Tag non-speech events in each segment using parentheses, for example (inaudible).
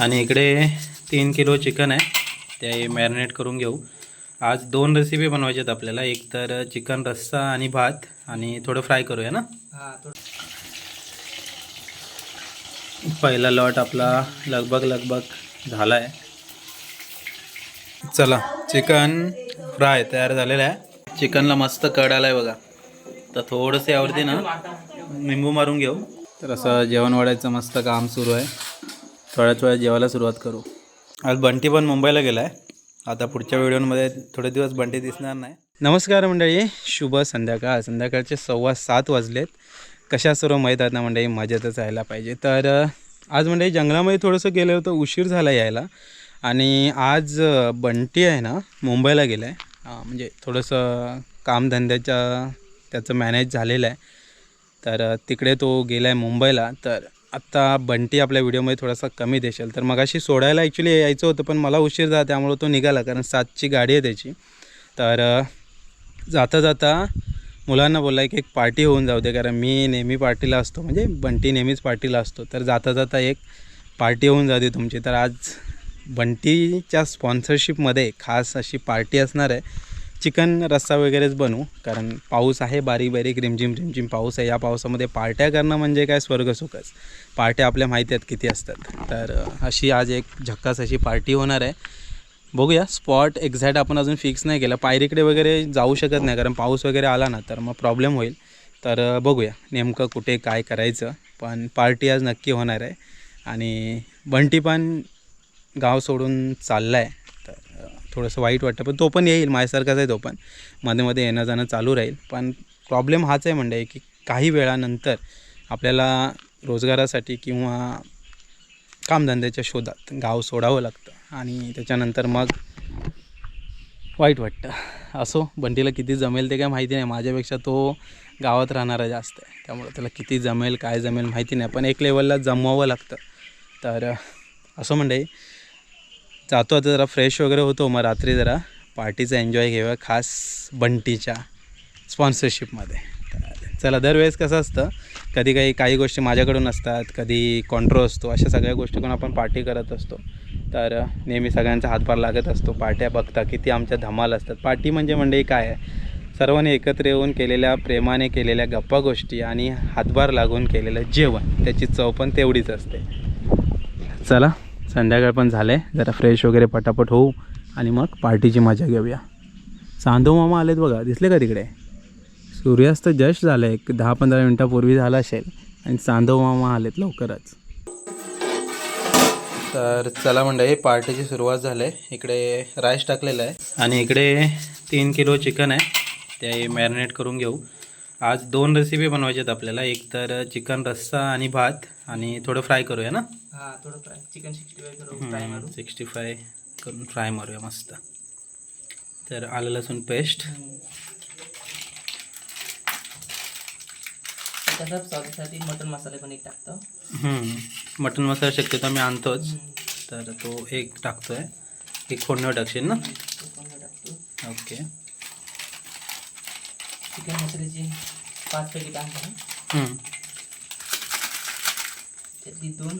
आणि इकडे तीन किलो चिकन आहे. ते मॅरिनेट करून घेऊ. आज दोन रेसिपी बनवायच्या आहेत आपल्याला. एक तर चिकन रस्सा आणि भात. आणि थोडं फ्राय करूया ना? पहिला लॉट आपला लगभग लगभग झाला आहे चला चिकन फ्राय तयार झालेलं आहे. चिकनला मस्त कड आला आहे बघा. तर थोडंसं यावरती ना निंबू मारून घेऊ. तर असं जेवण वाढायचं मस्त काम सुरू आहे. थोड्याच वेळात जेवायला सुरुवात करू. आज बंटी पण मुंबईला गेला आहे आता पुढच्या व्हिडिओमध्ये थोडे दिवस बंटी दिसणार नाही. नमस्कार मंडळी शुभ संध्याकाळ. संध्याकाळचे सव्वा सात वाजलेत. कशा सर्व माहीत आहेत ना मंडळी? मजेतच यायला पाहिजे. तर आज मंडळी जंगलामध्ये थोडंसं गेलं होतं उशीर झाला यायला. आणि आज बंटी आहे ना मुंबईला गेला आहे म्हणजे थोडंसं कामधंद्याच्या त्याचं मॅनेज झालेलं आहे. तर तिकडे तो गेला आहे मुंबईला. तर आत्ता बंटी आपल्या व्हिडिओमध्ये थोडासा कमी देशील. तर मगाशी सोडायला ॲक्च्युली यायचं होतं पण मला उशीर झाला त्यामुळं तो निघाला कारण सातची गाडी आहे त्याची. तर जाता जाता मुलांना बोलला की एक पार्टी होऊन जाऊ दे कारण मी नेहमी पार्टीला असतो. म्हणजे बंटी नेहमीच पार्टीला असतो. तर जाता जाता एक पार्टी होऊन जाते तुमची. तर आज बंटीच्या स्पॉन्सरशिपमध्ये खास अशी पार्टी असणार आहे. चिकन रस्सा वगैरेच बनवू कारण पाऊस आहे बारीक बारीक रिमझिम रिमझिम पाऊस आहे. या पावसामध्ये पार्ट्या करणं म्हणजे काय? स्वर्गसुखच पार्ट्या आपल्या माहिती आहेत किती असतात. तर अशी आज एक झक्कास अशी पार्टी होणार आहे. बघूया स्पॉट एक्झॅक्ट आपण अजून फिक्स नाही केला. पायरीकडे वगैरे जाऊ शकत नाही कारण पाऊस वगैरे आला ना तर मग प्रॉब्लेम होईल. तर बघूया नेमकं कुठे काय करायचं. पण पार्टी आज नक्की होणार आहे. आणि बंटी पण गाव सोडून चालला आहे थोडंसं वाईट वाटतं पण तो पण येईल माझ्यासारखाच आहे तो पण. मध्ये मध्ये येणं जाणं चालू राहील. पण प्रॉब्लेम हाच आहे म्हणजे की काही वेळानंतर आपल्याला रोजगारासाठी किंवा कामधंद्याच्या शोधात गाव सोडावं लागतं आणि त्याच्यानंतर मग वाईट वाटतं. असो बंटीला किती जमेल ते काय माहिती नाही. माझ्यापेक्षा तो गावात राहणारा जास्त आहे. त्यामुळे त्याला किती जमेल काय जमेल माहिती नाही. पण एक लेवलला जमवावं लागतं. तर असं म्हणजे जातो आता जरा फ्रेश वगैरे होतो मग रात्री जरा पार्टीचा एन्जॉय घेऊया खास बंटीच्या स्पॉन्सरशिपमध्ये चला दरवेळेस कसं असतं कधी काही काही गोष्टी माझ्याकडून असतात कधी कॉन्ट्रो असतो अशा सगळ्या गोष्टीकडून आपण पार्टी करत असतो. तर नेहमी सगळ्यांचा हातभार लागत असतो पार्ट्या बघता किती आमच्या धमाल असतात. पार्टी म्हणजे म्हणजे काय आहे? सर्वांनी एकत्र येऊन केलेल्या प्रेमाने केलेल्या गप्पा गोष्टी आणि हातभार लागून केलेलं जेवण. त्याची चव पण तेवढीच असते. चला. संध्याकाळ पण झालं आहे जरा फ्रेश वगैरे पटापट होऊ आणि मग पार्टीची मजा घेऊया. चांदो मामा आलेत बघा. दिसले का तिकडे? सूर्यास्त जस्ट झालं एक दहा पंधरा मिनटापूर्वी झाला असेल आणि चांदो मामा आलेत लवकरच. तर चला मंडळी पार्टीची सुरुवात झाली आहे इकडे राईस टाकलेला आहे. आणि इकडे तीन किलो चिकन आहे. ते मॅरिनेट करून घेऊ. आज दोन रेसिपी बनवायच्या आहेत आपल्याला. एक तर चिकन रस्सा आणि भात. आणि थोडं फ्राय करूया ना? हा थोडं फ्राय चिकन सिक्स्टी फाय करू फ्राय मारू. सिक्स्टी फाय करून फ्राय मारूया मस्त. तर आलं लसूण पेस्ट तसंच सॉससाठी मटन मसाले पण एक टाकतो. मटन मसाला शक्यतो मी आणतोच. तर तो एक टाकतो आहे एक फोडणीवर टाकशील ना? ओके. चिकन मसाल्याची पाच पॅकेट हम्म. त्यातली दोन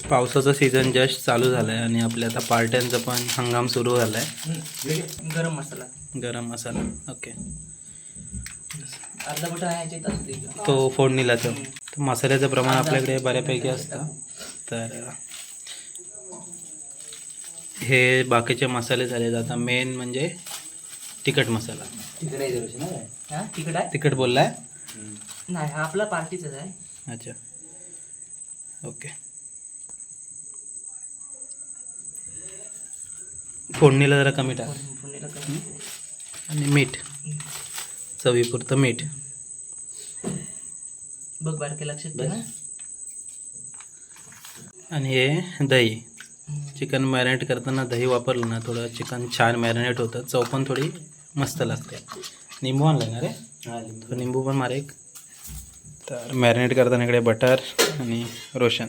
पावसाचं सीझन जस्ट चालू झालं आहे आणि आपल्या आता पार्ट्यांचा पण हंगाम सुरू झाला आहे गरम मसाला. गरम मसाला. ओके अर्धा बटा आहे ह्याच्यात असू दे तो फोडणीला तो. तो मसाल्याचं प्रमाण आपल्याकडे बऱ्यापैकी असतं. तर हे बाकीचे मसाले झाले आता मेन म्हणजे तिखट मसाला. हा? तिकड आहे? तिखट बोललाय? नाही आपला पार्टीचाच आहे. अच्छा. ओके. फोडणीला जरा कमी टाक. फोडणीला कमी आणि मीठ. चवीपुरतं मीठ. बघ बारके लक्षात ठेव आणि हे दही. चिकन मॅरिनेट करताना दही वापरलं ना थोडं चिकन छान मॅरिनेट होतं. चव पण थोडी मस्त लागते. निंबू आणलं ना रे? तो निंबू पण मारे एक. तर मॅरिनेट करताना इकडे बटर आणि रोशन.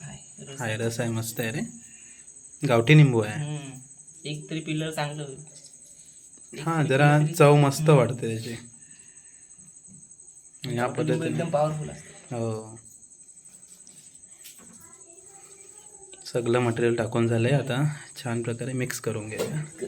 हाय, रस. हाय रस आहे मस्त आहे रे. गावठी निंबू आहे. एक तरी पिल्लर चांगलं होईल. हा जरा चव मस्त वाढते त्याची. या पद्धतीने एकदम पॉवरफुल असते. हो. सगळं मटेरियल टाकून झालंय आता. छान प्रकारे मिक्स करून घ्यायचं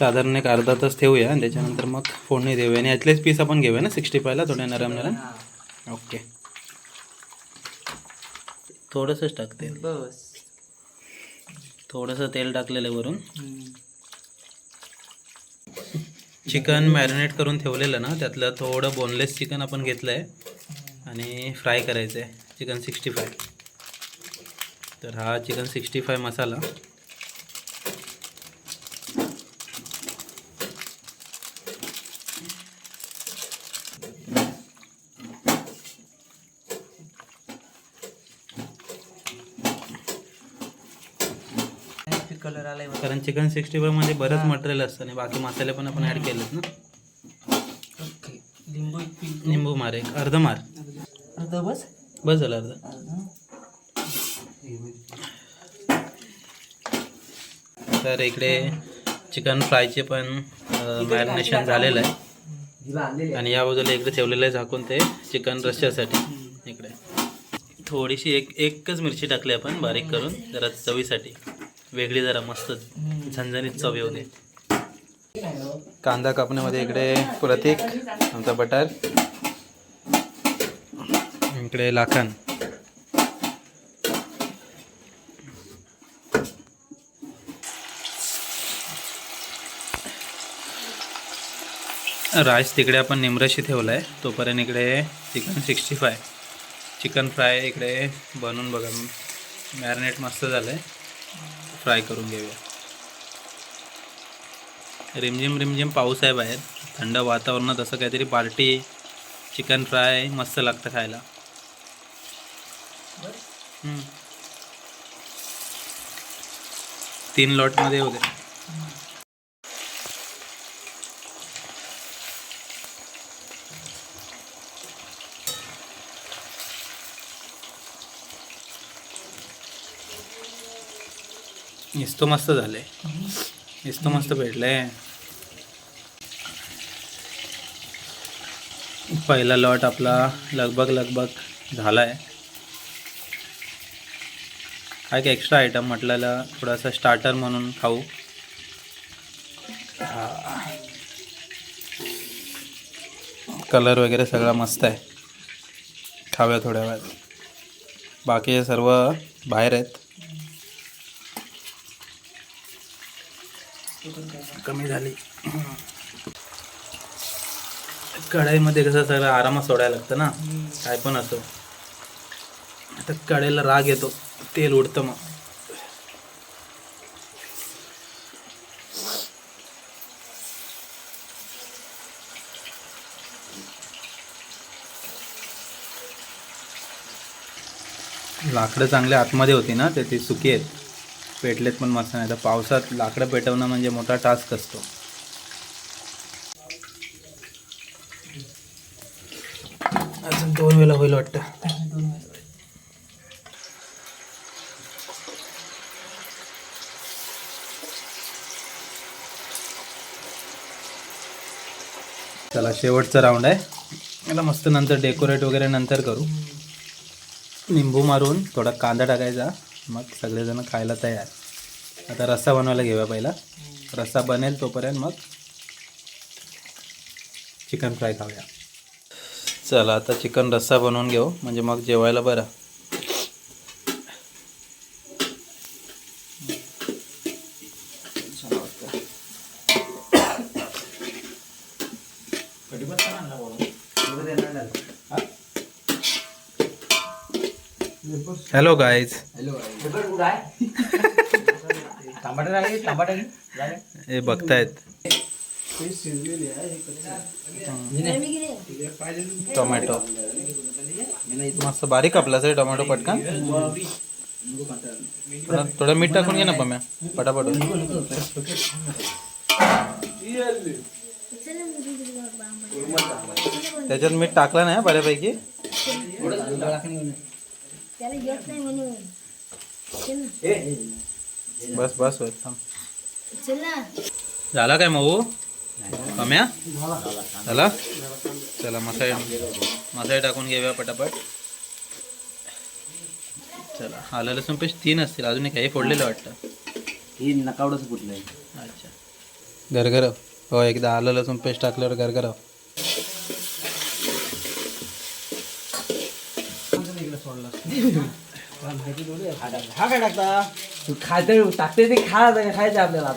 साधारण एक अर्धा तास ठेवूया आणि त्याच्यानंतर मग फोडणी देऊया. आणि यातलेच पीस आपण घेऊया ना? सिक्स्टी फायला थोडे नरम नरम. ओके थोडंसंच टाकते. बस. थोडंसं तेल टाकलेलं आहे वरून. चिकन मॅरिनेट करून ठेवलेलं ना त्यातलं थोडं बोनलेस चिकन आपण घेतलं आहे आणि फ्राय करायचं आहे चिकन सिक्स्टी फाय तर हा चिकन सिक्स्टी फाय मसाला. कारण चिकन सिक्स्टी फायमध्ये बरंच मटेरियल असतं आणि बाकी मसाले पण आपण ॲड केलेत ना. ओके. लिंबू एक निंबू मार एक. अर्ध मार. अर्धा बस? बस झालं अर्ध. अर्धा तर इकडे चिकन फ्रायचे पण मॅरिनेशन झालेलं आहे. आणि या बाजूला इकडे ठेवलेलं आहे झाकून ते चिकन रश्श्यासाठी इकडे. थोडीशी एक एकच मिरची टाकली आपण बारीक करून जरा चवीसाठी. वेगळी जरा मस्त झणझणीत चव येऊ दे. कांदा कापण्यामध्ये इकडे प्रतीक आमचा बटर. इकडे लाखन. राईस तिकडे आपण निमरशी ठेवला आहे तोपर्यंत इकडे chicken sixty five chicken fry इकडे बनवून बघा. मॅरिनेट मस्त झालं आहे फ्राय करून घेऊया. रिमझिम रिमझिम पाऊस आहे बाहेर. थंड वातावरणात असं काहीतरी पार्टी चिकन फ्राय मस्त लागतं खायला. तीन लॉटमध्ये येऊ दे मस्त झाले इस्तो मस्त भेटले पहिला लॉट आपला लगभग लगभग झाला आहे हा एक एक्स्ट्रा आयटम म्हटलेला थोडासा स्टार्टर म्हणून खाऊ. कलर वगैरे सगळा मस्त आहे. खाव्या थोड्या वेळात. बाकी सर्व बाहेर आहेत. कमी झाली. कढाईमध्ये कसं सगळं आरामात सोडायला लागतं ना? काय पण असो. आता कढईला राग येतो. तेल उडतं मग. लाकडं चांगले आतमध्ये होती ना ते ती सुकी आहेत. पेटलेत पण मस्त नाही तर पावसात लाकडं पेटवणं म्हणजे मोठा टास्क असतो. अजून दोन वेळा होईल वाटतं. चला शेवटचा राऊंड आहे. याला मस्त नंतर डेकोरेट वगैरे नंतर करू. निंबू मारून थोडा कांदा टाकायचा. मग सगळेजण खायला तयार. आता रस्सा बनवायला घेऊया पहिला. रस्सा बनेल तोपर्यंत मग चिकन फ्राय खाऊया. चला आता चिकन रस्सा बनवून घेऊ. म्हणजे मग जेवायला बरं. हॅलो गाईज टमाटर आहे टमाटर हे बघतायत टोमॅटो मस्त बारीक कापलाच रे टोमॅटो पटकन. थोडं थोडं मीठ टाकून घे ना पम्या. पटापट. त्याच्यात मीठ टाकलं नाही बऱ्यापैकी. त्याला येत नाही म्हणून. चल ना. बस बस होईल थांब. चल ना. झाला काय मऊ? पम्या झाला. चला मसाले मसाले टाकून घेऊया पटापट. चला आलं लसूण पेस्ट तीन असतील अजून एक काही फोडलेलं वाटतं. ही नकावडच फुटलंय अच्छा. गरगरव हो एकदा आलं लसूण पेस्ट टाकल्यावर गरगरव हा काय टाकता तू खायचं टाकते ते खा खायचं आपल्याला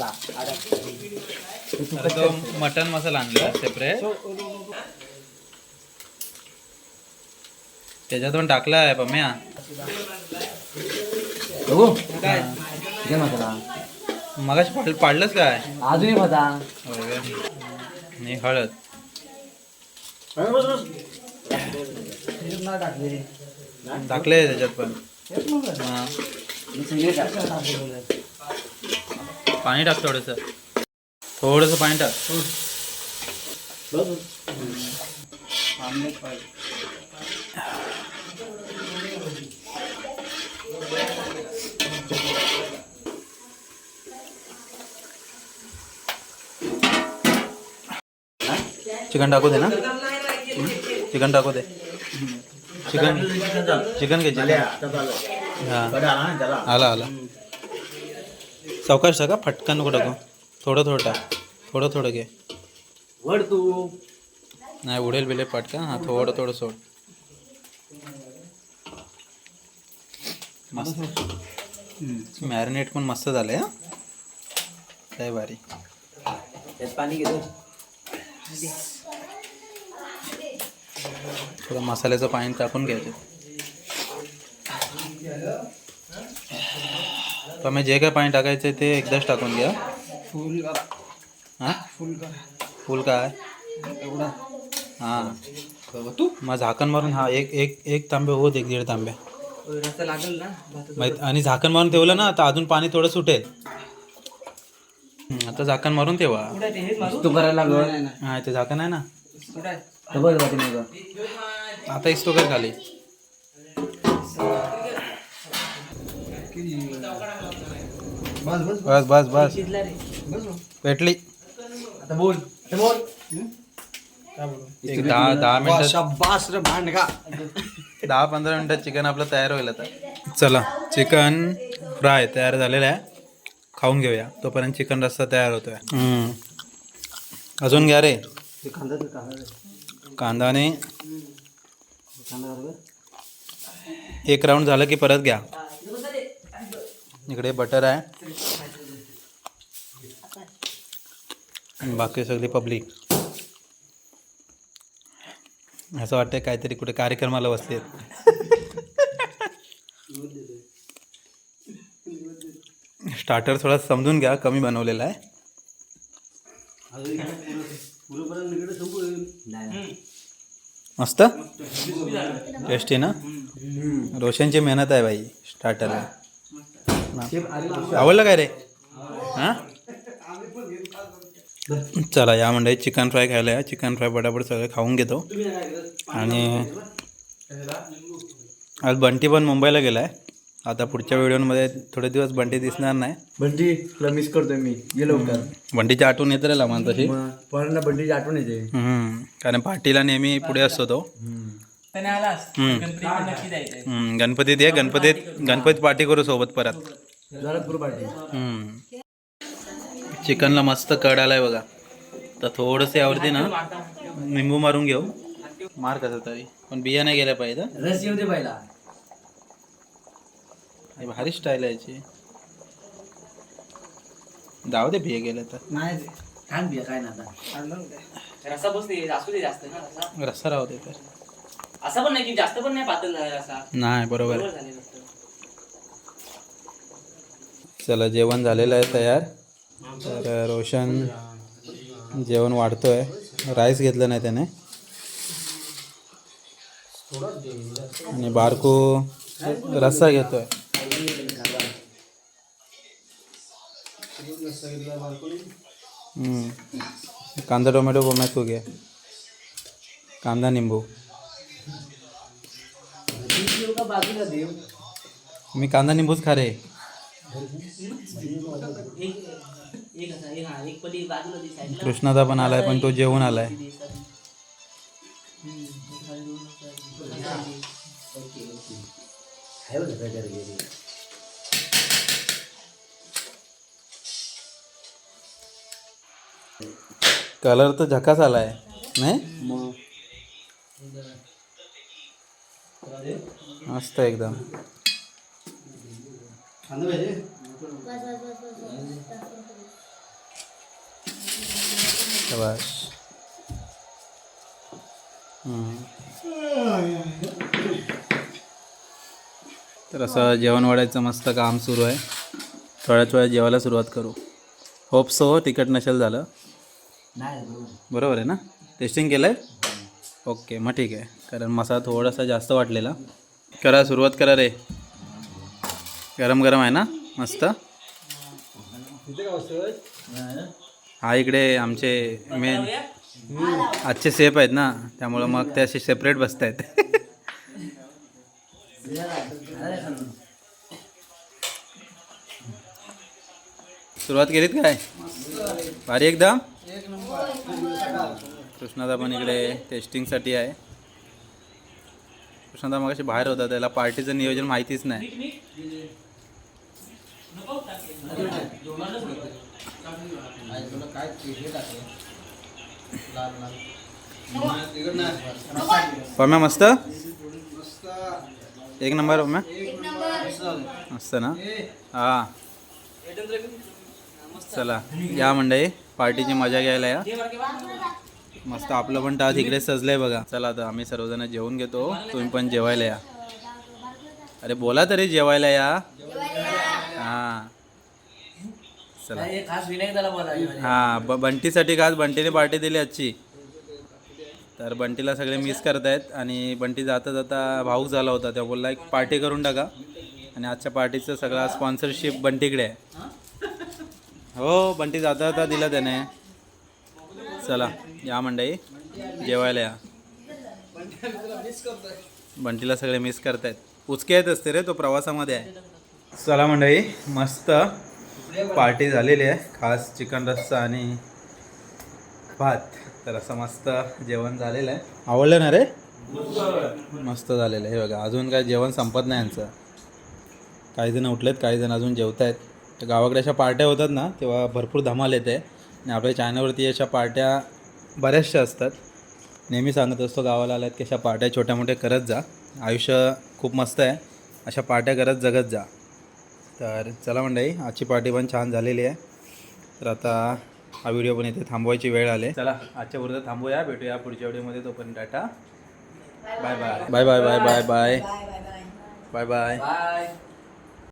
आता तो मटन मसाला आणला सेपरेट त्याच्यात पण टाकला आहे पम्या बघू काय घे मसाला मगाशी पाड पाडलंच काय अजूनही होता हो आणि हळद टाकले त्याच्यात पण. पाणी टाक थोडस. थोडस पाणी टाक. चिकन टाकू दे ना. चिकन टाकू दे. चिकन चिकन घे चिकन हा. आला आला. सावकाश टाका फटकन नको टाकू. थोडं थोडं टाक. थोडं थोडं घे. वड तू. नाही उडेल बिलेल पटका हां थोडं थोडं सोड. मस्त. मॅरिनेट पण मस्त झालंय हा. काय भारी. पाणी घेतो. थोडं मसाल्याचं पाणी टाकून घ्यायचं. तर जे काय पाणी टाकायचं ते एकदाच टाकून घ्या. फुल हां? फुल काय एवढा हां. तू मग झाकण मारून हा एक एक एक तांबे होत एक दीड तांब्या रस्ता लागेल ना आणि झाकण मारून ठेवलं ना तर अजून पाणी थोडं सुटेल. आता झाकण मारून ठेवा. ते? करायला लागल. हा ते झाकण आहे ना? डबल वाटी मग आता. एक कर खाली. बस बस बस. पेटली आता बोल. आता बोल. एक दहा दहा भांडगा. दहा पंधरा मिनिटात चिकन आपलं तयार होईल आता. चला चिकन फ्राय तयार झालेलं आहे. खाऊन घेऊया. तोपर्यंत चिकन रस्सा तयार होतोय. अजून घ्या रे. कांदाने एक राऊंड झालं की परत घ्या. इकडे बटर आहे. बाकी सगळी पब्लिक असं वाटतंय काहीतरी कुठे कार्यक्रमाला बसले स्टार्टर (laughs) थोडा समजून घ्या कमी बनवलेला आहे. मस्त? टेस्टी ना रोशनची मेहनत आहे भाई स्टार्टरला आवडलं काय रे? हां? चला या म्हणजे चिकन फ्राय खायला या. चिकन फ्राय पटापट सगळं खाऊन घेतो. आणि आज बंटी पण मुंबईला गेला आहे आता पुढच्या व्हिडिओमध्ये थोडे दिवस बंटी दिसणार नाही. बंटी तुला मिस करतोय मी. ये लवकर. बंटीची आठवण येते रे लांब तशी पोरांना बंटीची आठवण येते. हम्म. कारण पार्टीला नेहमी पुढे असतो तो. त्याने आलास हम्म. गणपती पण नक्की जायचंय हम्म, गणपतीत ये गणपतीत गणपती पार्टी करू सोबत परत. पूर हम्म. चिकनला मस्त कड आलाय बघा. तर थोडंसं यावरती ना निंबू मारून घेऊ. मार कसं तरी. पण बिया नाही गेल्या पाहिजे हं. रस येऊ दे पहिला. हे भारी स्टाईल आहे याची. जाऊ दे बिया गेल्या तर. नाही छान बिया काय ना आता रस्सा बसते असू दे जास्त ना रस्सा. रस्सा राहू दे तर. असा पण नाही की जास्त पण नाही पातळ झाला नाही बरोबर आहे. चला जेवण झालेलं आहे तयार. तर रोशन जेवण वाढतोय. राईस घेतलं नाही त्याने. आणि बारको रस्सा घेतोय. कांदा टोमॅटो बोमॅत हो गया. कांदा निंबू. मी कांदा निंबूच खा रे. कृष्णाचा पण आलाय पण तो जेवून आलाय. कलर तर झकास आलाय नाही? मस्त एकदम. शाबाश. तर असं जेवण वाढायचं मस्त काम सुरू आहे. थोड्याच वेळात जेवायला सुरुवात करू. होप सो तिखट नसेल झालं. बरोबर. बरोबर आहे ना? टेस्टिंग केलं आहे ओके मग ठीक आहे. कारण मसाला थोडासा जास्त वाटलेला. करा सुरुवात करा रे. गरम गरम आहे ना? मस्त. हा इकडे आमचे मेन आजचे सेफ आहेत ना? त्यामुळं मग ते असे सेपरेट बसत आहेत सुरुवात केलीत काय? भारी एकदम? कृष्णादा पण इकडे टेस्टिंगसाठी आहे. कृष्णादा मग बाहेर होता त्याला पार्टीचं नियोजन माहितीच नाही. पम्या मस्त? एक नंबर पम्या? मस्त ना? हा. चला या मंडळी. पार्टीची मजा घ्यायला या. मस्त आपलं पण टाळ तिकडे सजलंय बघा. चला आता आम्ही सर्वजण जेवून घेतो. तुम्ही पण जेवायला या. अरे बोला तरी जेवायला या. हा. चला. हा ब बंटीसाठी खास बंटीने पार्टी दिली आजची. तर बंटीला सगळे मिस करतायत आणि बंटी जाता जाता भाऊक झाला होता. त्या बोलला एक पार्टी करून टाका. आणि आजच्या पार्टीचं सगळा स्पॉन्सरशिप बंटीकडे आहे. हो बंटी जाता जाता दिला त्याने. चला या मंडई जेवायला या. बंटीला सगळे मिस करतायत. उचके येत असते रे तो प्रवासामध्ये आहे. चला मंडई मस्त पार्टी झालेली आहे. खास चिकन रस्सा आणि भात. तर असं मस्त जेवण झालेलं आहे. आवडलं ना रे? मस्त झालेलं आहे. हे बघा अजून काय जेवण संपत नाही यांचं. काही जण उठलेत काही जण अजून जेवत आहेत तर गावाकडे अशा पार्ट्या होतात ना तेव्हा भरपूर धमाल येते. आणि आपल्या चॅनलवरती अशा पार्ट्या बऱ्याचशा असतात. नेहमी सांगत असतो गावाला आल्यात की अशा पार्ट्या छोट्या मोठ्या करत जा. आयुष्य खूप मस्त आहे. अशा पार्ट्या करत जगत जा. तर चला मंडळी आजची पार्टी पण छान झालेली आहे. तर आता हा व्हिडिओ पण इथे थांबवायची वेळ आली. चला आजच्या पुरतं थांबूया. भेटूया पुढच्या व्हिडिओमध्ये तोपर्यंत tata. Bye bye bye bye bye bye bye bye bye bye